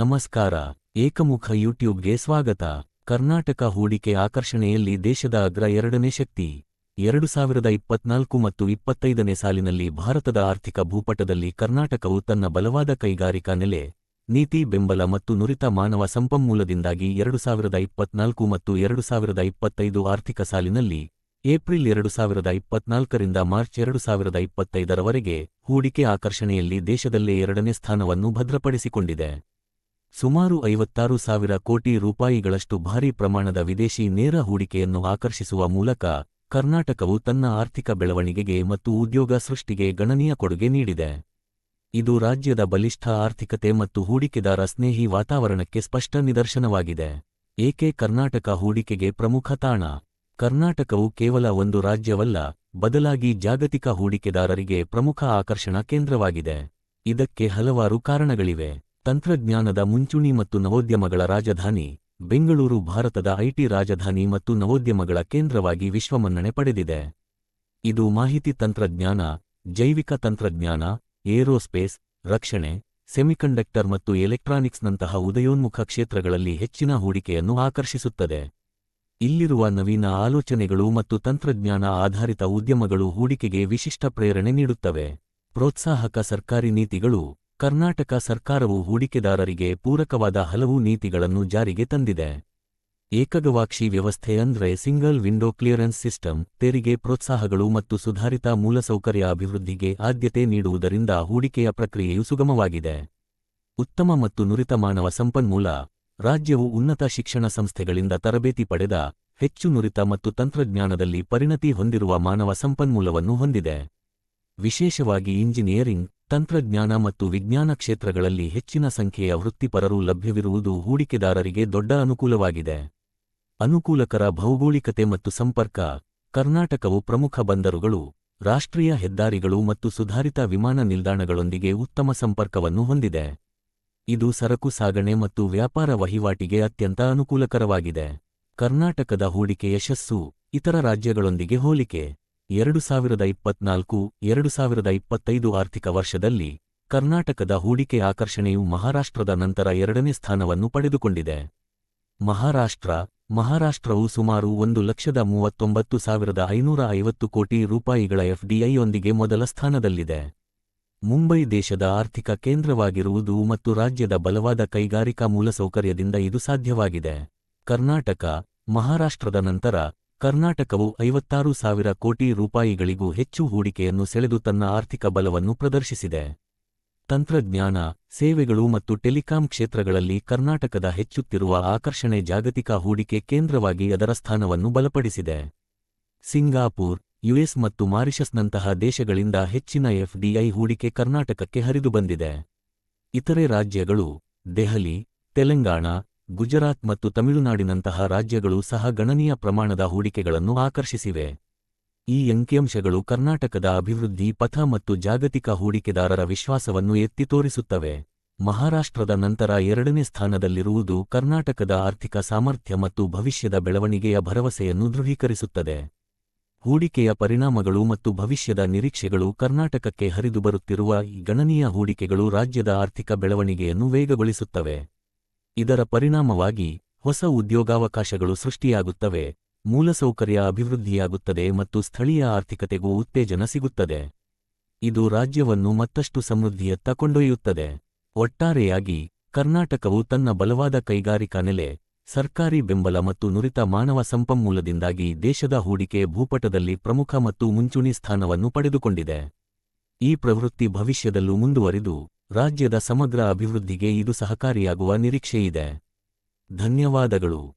ನಮಸ್ಕಾರ, ಏಕಮುಖ ಯೂಟ್ಯೂಬ್ಗೆ ಸ್ವಾಗತ. ಕರ್ನಾಟಕ ಹೂಡಿಕೆ ಆಕರ್ಷಣೆಯಲ್ಲಿ ದೇಶದ ಅಗ್ರ ಎರಡನೇ ಶಕ್ತಿ. ಎರಡು ಸಾವಿರದ ಇಪ್ಪತ್ನಾಲ್ಕು ಮತ್ತು ಇಪ್ಪತ್ತೈದನೇ ಸಾಲಿನಲ್ಲಿ ಭಾರತದ ಆರ್ಥಿಕ ಭೂಪಟದಲ್ಲಿ ಕರ್ನಾಟಕವು ತನ್ನ ಬಲವಾದ ಕೈಗಾರಿಕಾ ನೆಲೆ, ನೀತಿ, ಬೆಂಬಲ ಮತ್ತು ನುರಿತ ಮಾನವ ಸಂಪನ್ಮೂಲದಿಂದಾಗಿ ಎರಡು ಸಾವಿರದ ಇಪ್ಪತ್ನಾಲ್ಕು ಮತ್ತು ಎರಡು ಸಾವಿರದ ಇಪ್ಪತ್ತೈದು ಆರ್ಥಿಕ ಸಾಲಿನಲ್ಲಿ, ಏಪ್ರಿಲ್ ಎರಡು ಸಾವಿರದ ಇಪ್ಪತ್ನಾಲ್ಕರಿಂದ ಮಾರ್ಚ್ ಎರಡು ಸಾವಿರದ ಇಪ್ಪತ್ತೈದರವರೆಗೆ ಹೂಡಿಕೆ ಆಕರ್ಷಣೆಯಲ್ಲಿ ದೇಶದಲ್ಲೇ ಎರಡನೇ ಸ್ಥಾನವನ್ನು ಭದ್ರಪಡಿಸಿಕೊಂಡಿದೆ. ಸುಮಾರು ಐವತ್ತಾರು ಸಾವಿರ ಕೋಟಿ ರೂಪಾಯಿಗಳಷ್ಟು ಭಾರೀ ಪ್ರಮಾಣದ ವಿದೇಶಿ ನೇರ ಹೂಡಿಕೆಯನ್ನು ಆಕರ್ಷಿಸುವ ಮೂಲಕ ಕರ್ನಾಟಕವು ತನ್ನ ಆರ್ಥಿಕ ಬೆಳವಣಿಗೆಗೆ ಮತ್ತು ಉದ್ಯೋಗ ಸೃಷ್ಟಿಗೆ ಗಣನೀಯ ಕೊಡುಗೆ ನೀಡಿದೆ. ಇದು ರಾಜ್ಯದ ಬಲಿಷ್ಠ ಆರ್ಥಿಕತೆ ಮತ್ತು ಹೂಡಿಕೆದಾರ ಸ್ನೇಹಿ ವಾತಾವರಣಕ್ಕೆ ಸ್ಪಷ್ಟ ನಿದರ್ಶನವಾಗಿದೆ. ಏಕೆ ಕರ್ನಾಟಕ ಹೂಡಿಕೆಗೆ ಪ್ರಮುಖ ತಾಣ? ಕರ್ನಾಟಕವು ಕೇವಲ ಒಂದು ರಾಜ್ಯವಲ್ಲ, ಬದಲಾಗಿ ಜಾಗತಿಕ ಹೂಡಿಕೆದಾರರಿಗೆ ಪ್ರಮುಖ ಆಕರ್ಷಣಾ ಕೇಂದ್ರವಾಗಿದೆ. ಇದಕ್ಕೆ ಹಲವಾರು ಕಾರಣಗಳಿವೆ. ತಂತ್ರಜ್ಞಾನದ ಮುಂಚೂಣಿ ಮತ್ತು ನವೋದ್ಯಮಗಳ ರಾಜಧಾನಿ, ಬೆಂಗಳೂರು ಭಾರತದ ಐಟಿ ರಾಜಧಾನಿ ಮತ್ತು ನವೋದ್ಯಮಗಳ ಕೇಂದ್ರವಾಗಿ ವಿಶ್ವಮನ್ನಣೆ ಪಡೆದಿದೆ. ಇದು ಮಾಹಿತಿ ತಂತ್ರಜ್ಞಾನ, ಜೈವಿಕ ತಂತ್ರಜ್ಞಾನ, ಏರೋಸ್ಪೇಸ್, ರಕ್ಷಣೆ, ಸೆಮಿಕಂಡಕ್ಟರ್ ಮತ್ತು ಎಲೆಕ್ಟ್ರಾನಿಕ್ಸ್ನಂತಹ ಉದಯೋನ್ಮುಖ ಕ್ಷೇತ್ರಗಳಲ್ಲಿ ಹೆಚ್ಚಿನ ಹೂಡಿಕೆಯನ್ನು ಆಕರ್ಷಿಸುತ್ತದೆ. ಇಲ್ಲಿರುವ ನವೀನ ಆಲೋಚನೆಗಳು ಮತ್ತು ತಂತ್ರಜ್ಞಾನ ಆಧಾರಿತ ಉದ್ಯಮಗಳು ಹೂಡಿಕೆಗೆ ವಿಶಿಷ್ಟ ಪ್ರೇರಣೆ ನೀಡುತ್ತವೆ. ಪ್ರೋತ್ಸಾಹಕ ಸರ್ಕಾರಿ ನೀತಿಗಳು ಕರ್ನಾಟಕ ಸರ್ಕಾರವು ಹೂಡಿಕೆದಾರರಿಗೆ ಪೂರಕವಾದ ಹಲವು ನೀತಿಗಳನ್ನು ಜಾರಿಗೆ ತಂದಿದೆ. ಏಕಗವಾಕ್ಷಿ ವ್ಯವಸ್ಥೆ ಅಂದ್ರೆ ಸಿಂಗಲ್ ವಿಂಡೋ ಕ್ಲಿಯರೆನ್ಸ್ ಸಿಸ್ಟಮ್, ತೆರಿಗೆ ಪ್ರೋತ್ಸಾಹಗಳು ಮತ್ತು ಸುಧಾರಿತ ಮೂಲಸೌಕರ್ಯ ಅಭಿವೃದ್ಧಿಗೆ ಆದ್ಯತೆ ನೀಡುವುದರಿಂದ ಹೂಡಿಕೆಯ ಪ್ರಕ್ರಿಯೆಯು ಸುಗಮವಾಗಿದೆ. ಉತ್ತಮ ಮತ್ತು ನುರಿತ ಮಾನವ ಸಂಪನ್ಮೂಲ, ರಾಜ್ಯವು ಉನ್ನತ ಶಿಕ್ಷಣ ಸಂಸ್ಥೆಗಳಿಂದ ತರಬೇತಿ ಪಡೆದ ಹೆಚ್ಚು ನುರಿತ ಮತ್ತು ತಂತ್ರಜ್ಞಾನದಲ್ಲಿ ಪರಿಣತಿ ಹೊಂದಿರುವ ಮಾನವ ಸಂಪನ್ಮೂಲವನ್ನು ಹೊಂದಿದೆ. ವಿಶೇಷವಾಗಿ ಇಂಜಿನಿಯರಿಂಗ್ ತಂತ್ರಜ್ಞಾನ ಮತ್ತು ವಿಜ್ಞಾನ ಕ್ಷೇತ್ರಗಳಲ್ಲಿ ಹೆಚ್ಚಿನ ಸಂಖ್ಯೆಯ ವೃತ್ತಿಪರರು ಲಭ್ಯವಿರುವುದು ಹೂಡಿಕೆದಾರರಿಗೆ ದೊಡ್ಡ ಅನುಕೂಲವಾಗಿದೆ. ಅನುಕೂಲಕರ ಭೌಗೋಳಿಕತೆ ಮತ್ತು ಸಂಪರ್ಕ, ಕರ್ನಾಟಕವು ಪ್ರಮುಖ ಬಂದರುಗಳು, ರಾಷ್ಟ್ರೀಯ ಹೆದ್ದಾರಿಗಳು ಮತ್ತು ಸುಧಾರಿತ ವಿಮಾನ ನಿಲ್ದಾಣಗಳೊಂದಿಗೆ ಉತ್ತಮ ಸಂಪರ್ಕವನ್ನು ಹೊಂದಿದೆ. ಇದು ಸರಕು ಸಾಗಣೆ ಮತ್ತು ವ್ಯಾಪಾರ ವಹಿವಾಟಿಗೆ ಅತ್ಯಂತ ಅನುಕೂಲಕರವಾಗಿದೆ. ಕರ್ನಾಟಕದ ಹೂಡಿಕೆ ಯಶಸ್ಸು ಇತರ ರಾಜ್ಯಗಳೊಂದಿಗೆ ಹೋಲಿಕೆ. ಎರಡು ಸಾವಿರದ ಇಪ್ಪತ್ನಾಲ್ಕು, ಎರಡು ಸಾವಿರದ ಇಪ್ಪತ್ತೈದು ಆರ್ಥಿಕ ವರ್ಷದಲ್ಲಿ ಕರ್ನಾಟಕದ ಹೂಡಿಕೆ ಆಕರ್ಷಣೆಯು ಮಹಾರಾಷ್ಟ್ರದ ನಂತರ ಎರಡನೇ ಸ್ಥಾನವನ್ನು ಪಡೆದುಕೊಂಡಿದೆ. ಮಹಾರಾಷ್ಟ್ರ, ಮಹಾರಾಷ್ಟ್ರವು ಸುಮಾರು ಒಂದು ಲಕ್ಷದ ಮೂವತ್ತೊಂಬತ್ತು ಸಾವಿರದ ಐನೂರ ಐವತ್ತು ಕೋಟಿ ರೂಪಾಯಿಗಳ ಎಫ್ಡಿಐಯೊಂದಿಗೆ ಮೊದಲ ಸ್ಥಾನದಲ್ಲಿದೆ. ಮುಂಬೈ ದೇಶದ ಆರ್ಥಿಕ ಕೇಂದ್ರವಾಗಿರುವುದು ಮತ್ತು ರಾಜ್ಯದ ಬಲವಾದ ಕೈಗಾರಿಕಾ ಮೂಲಸೌಕರ್ಯದಿಂದ ಇದು ಸಾಧ್ಯವಾಗಿದೆ. ಕರ್ನಾಟಕ, ಮಹಾರಾಷ್ಟ್ರದ ನಂತರ ಕರ್ನಾಟಕವು ಐವತ್ತಾರು ಸಾವಿರ ಕೋಟಿ ರೂಪಾಯಿಗಳಿಗೂ ಹೆಚ್ಚು ಹೂಡಿಕೆಯನ್ನು ಸೆಳೆದು ತನ್ನ ಆರ್ಥಿಕ ಬಲವನ್ನು ಪ್ರದರ್ಶಿಸಿದೆ. ತಂತ್ರಜ್ಞಾನ, ಸೇವೆಗಳು ಮತ್ತು ಟೆಲಿಕಾಂ ಕ್ಷೇತ್ರಗಳಲ್ಲಿ ಕರ್ನಾಟಕದ ಹೆಚ್ಚುತ್ತಿರುವ ಆಕರ್ಷಣೆ ಜಾಗತಿಕ ಹೂಡಿಕೆ ಕೇಂದ್ರವಾಗಿ ಅದರ ಸ್ಥಾನವನ್ನು ಬಲಪಡಿಸಿದೆ. ಸಿಂಗಾಪುರ್, ಯುಎಸ್ ಮತ್ತು ಮಾರಿಷಸ್ನಂತಹ ದೇಶಗಳಿಂದ ಹೆಚ್ಚಿನ ಎಫ್ಡಿಐ ಹೂಡಿಕೆ ಕರ್ನಾಟಕಕ್ಕೆ ಹರಿದು ಬಂದಿದೆ ಇತರೆ ರಾಜ್ಯಗಳು, ದೆಹಲಿ, ತೆಲಂಗಾಣ ಗುಜರಾತ್ ಮತ್ತು ತಮಿಳುನಾಡಿನಂತಹ ರಾಜ್ಯಗಳು ಸಹ ಗಣನೀಯ ಪ್ರಮಾಣದ ಹೂಡಿಕೆಗಳನ್ನು ಆಕರ್ಷಿಸಿವೆ. ಈ ಅಂಕಿಅಂಶಗಳು ಕರ್ನಾಟಕದ ಅಭಿವೃದ್ಧಿ, ಪಥ ಮತ್ತು ಜಾಗತಿಕ ಹೂಡಿಕೆದಾರರ ವಿಶ್ವಾಸವನ್ನು ಎತ್ತಿ ತೋರಿಸುತ್ತವೆ. ಮಹಾರಾಷ್ಟ್ರದ ನಂತರ ಎರಡನೇ ಸ್ಥಾನದಲ್ಲಿರುವುದು ಕರ್ನಾಟಕದ ಆರ್ಥಿಕ ಸಾಮರ್ಥ್ಯ ಮತ್ತು ಭವಿಷ್ಯದ ಬೆಳವಣಿಗೆಯ ಭರವಸೆಯನ್ನು ದೃಢೀಕರಿಸುತ್ತದೆ. ಹೂಡಿಕೆಯ ಪರಿಣಾಮಗಳು ಮತ್ತು ಭವಿಷ್ಯದ ನಿರೀಕ್ಷೆಗಳು ಕರ್ನಾಟಕಕ್ಕೆ ಹರಿದು ಬರುತ್ತಿರುವ ಈ ಗಣನೀಯ ಹೂಡಿಕೆಗಳು ರಾಜ್ಯದ ಆರ್ಥಿಕ ಬೆಳವಣಿಗೆಯನ್ನು ವೇಗಗೊಳಿಸುತ್ತವೆ. ಇದರ ಪರಿಣಾಮವಾಗಿ ಹೊಸ ಉದ್ಯೋಗಾವಕಾಶಗಳು ಸೃಷ್ಟಿಯಾಗುತ್ತವೆ, ಮೂಲಸೌಕರ್ಯ ಅಭಿವೃದ್ಧಿಯಾಗುತ್ತದೆ ಮತ್ತು ಸ್ಥಳೀಯ ಆರ್ಥಿಕತೆಗೂ ಉತ್ತೇಜನ ಸಿಗುತ್ತದೆ. ಇದು ರಾಜ್ಯವನ್ನು ಮತ್ತಷ್ಟು ಸಮೃದ್ಧಿಯತ್ತ ಕೊಂಡೊಯ್ಯುತ್ತದೆ. ಒಟ್ಟಾರೆಯಾಗಿ, ಕರ್ನಾಟಕವು ತನ್ನ ಬಲವಾದ ಕೈಗಾರಿಕಾ ನೆಲೆ, ಸರ್ಕಾರಿ ಬೆಂಬಲ ಮತ್ತು ನುರಿತ ಮಾನವ ಸಂಪನ್ಮೂಲದಿಂದಾಗಿ ದೇಶದ ಹೂಡಿಕೆ ಭೂಪಟದಲ್ಲಿ ಪ್ರಮುಖ ಮತ್ತು ಮುಂಚೂಣಿ ಸ್ಥಾನವನ್ನು ಪಡೆದುಕೊಂಡಿದೆ. ಈ ಪ್ರವೃತ್ತಿ ಭವಿಷ್ಯದಲ್ಲೂ ಮುಂದುವರಿದು ರಾಜ್ಯದ ಸಮಗ್ರ ಅಭಿವೃದ್ಧಿಗೆ ಇದು ಸಹಕಾರಿಯಾಗುವ ನಿರೀಕ್ಷೆಯಿದೆ. ಧನ್ಯವಾದಗಳು.